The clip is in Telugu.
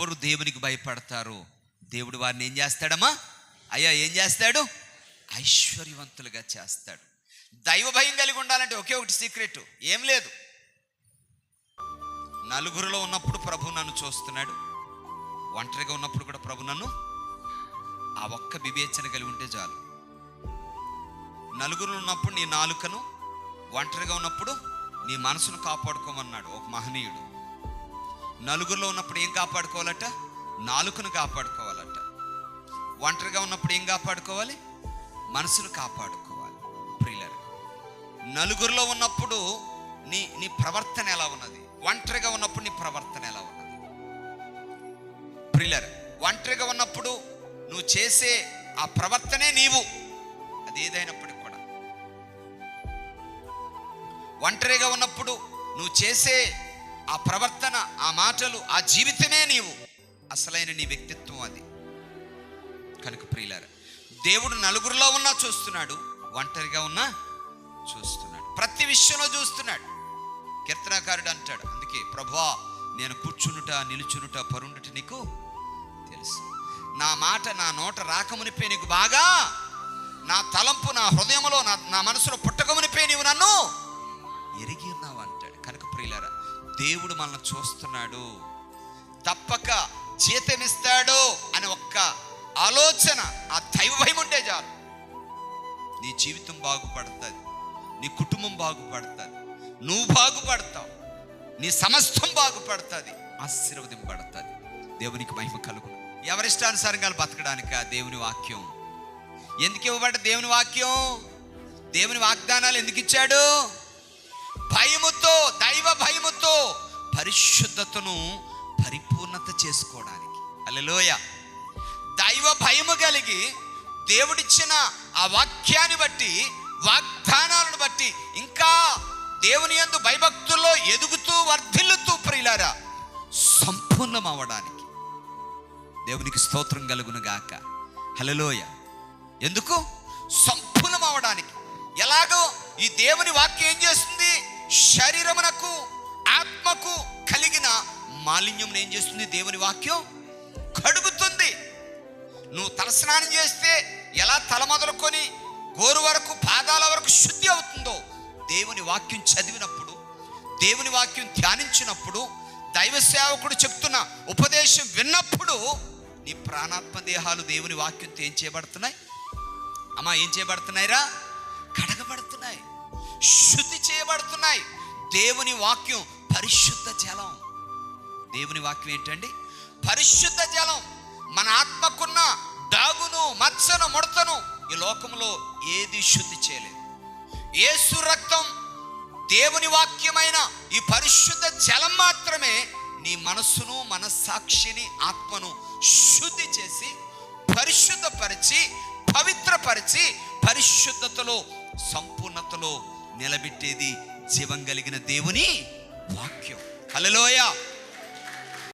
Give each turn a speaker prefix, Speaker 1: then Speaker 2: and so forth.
Speaker 1: ఎవరు దేవునికి భయపడతారు? దేవుడు వారిని ఏం చేస్తాడమ్మా? అయ్యా ఏం చేస్తాడు? ఐశ్వర్యవంతులుగా చేస్తాడు. దైవ భయం కలిగి ఉండాలంటే ఒకే ఒకటి సీక్రెట్ ఏం లేదు. నలుగురిలో ఉన్నప్పుడు ప్రభు నన్ను చూస్తున్నాడు. ఒంటరిగా ఉన్నప్పుడు కూడా ప్రభు నన్ను ఆ ఒక్క వివేచన కలిగి ఉంటే చాలు. నలుగురు ఉన్నప్పుడు నీ నాలుకను ఒంటరిగా ఉన్నప్పుడు నీ మనసును కాపాడుకోమన్నాడు ఒక మహనీయుడు. నలుగురిలో ఉన్నప్పుడు ఏం కాపాడుకోవాలట? నాలుకను కాపాడుకోవాలట. ఒంటరిగా ఉన్నప్పుడు ఏం కాపాడుకోవాలి? మనసును కాపాడుకోవాలి. ప్రియులర్ నలుగురిలో ఉన్నప్పుడు నీ నీ ప్రవర్తన ఎలా ఉన్నది? ఒంటరిగా ఉన్నప్పుడు నీ ప్రవర్తన ఎలా ఉన్నది? ప్రిల్లర్ ఒంటరిగా ఉన్నప్పుడు నువ్వు చేసే ఆ ప్రవర్తనే నీవు. అది ఏదైనప్పటికీ కూడా. ఒంటరిగా ఉన్నప్పుడు నువ్వు చేసే ఆ ప్రవర్తన ఆ మాటలు ఆ జీవితమే నీవు. అసలైన నీ వ్యక్తిత్వం అది. కనుక ప్రియులార దేవుడు నలుగురిలో ఉన్నా చూస్తున్నాడు ఒంటరిగా ఉన్నా చూస్తున్నాడు. ప్రతి విషయంలో చూస్తున్నాడు. కీర్తనాకారుడు అంటాడు అందుకే ప్రభా నేను కూర్చునుట నిలుచునుట పరుండుట నీకు తెలుసు. నా మాట నా నోట రాకమునిపే నీకు బాగా. నా తలంపు నా హృదయంలో నా నా మనసులో పుట్టకమునిపే నీవు నన్ను ఎరిగి ఉన్నావు అంటాడు. కనుక ప్రియులారా దేవుడు మనల్ని చూస్తున్నాడు. తప్పక చేతనిస్తాడు అని ఒక్క ఆలోచన ఆ దైవ భయం ఉంటే చాలు. నీ జీవితం బాగుపడుతుంది నీ కుటుంబం బాగుపడుతుంది నువ్వు బాగుపడతావు నీ సమస్తం బాగుపడుతుంది ఆశీర్వదింపడుతుంది దేవునికి మహిమ కలుగు ఎవరిష్టానుసారంగా బతకడానిక దేవుని వాక్యం? ఎందుకు ఇవ్వబడ్డ దేవుని వాక్యం? దేవుని వాగ్దానాలు ఎందుకు ఇచ్చాడు? భయముతో దైవ భయముతో పరిశుద్ధతను పరిపూర్ణత చేసుకోవడానికి. అల్లెలోయ దైవ భయము కలిగి దేవుడిచ్చిన ఆ వాక్యాన్ని బట్టి వాగ్దానాలను బట్టి ఇంకా దేవుని యందు భయభక్తుల్లో ఎదుగుతూ వర్ధిల్లుతూ ప్రియులారా సంపూర్ణం అవ్వడానికి దేవునికి స్తోత్రం కలుగును గాక. హలలోయ ఎందుకు? సంపూర్ణం అవడానికి ఎలాగో ఈ దేవుని వాక్యం ఏం చేస్తుంది? శరీరమునకు ఆత్మకు కలిగిన మాలిన్యం ఏం చేస్తుంది? దేవుని వాక్యం కడుగుతుంది. నువ్వు తలస్నానం చేస్తే ఎలా తల మొదలుకొని గోరు వరకు పాదాల వరకు శుద్ధి అవుతుందో? దేవుని వాక్యం చదివినప్పుడు దేవుని వాక్యం ధ్యానించినప్పుడు దైవ సేవకుడు చెప్తున్న ఉపదేశం విన్నప్పుడు నీ ప్రాణాత్మ దేహాలు దేవుని వాక్యంతో ఏం చేయబడుతున్నాయి? అమ్మా ఏం చేయబడుతున్నాయిరా? కడగబడుతున్నాయి. శుద్ధి చేయబడుతున్నాయి. దేవుని వాక్యం పరిశుద్ధ జలం. దేవుని వాక్యం ఏంటండి? పరిశుద్ధ జలం. మన ఆత్మకున్న డాగును మచ్చను ముడతను ఈ లోకంలో ఏది శుద్ధి చేయలేదు. ఏసు రక్తం దేవుని వాక్యమైన ఈ పరిశుద్ధ జలం మాత్రమే నీ మనస్సును మనస్సాక్షిని ఆత్మను శుద్ధి చేసి పరిశుద్ధపరిచి పవిత్రపరిచి పరిశుద్ధతలో సంపూర్ణతలో నిలబెట్టేది జీవం కలిగిన దేవుని వాక్యం. హలలోయ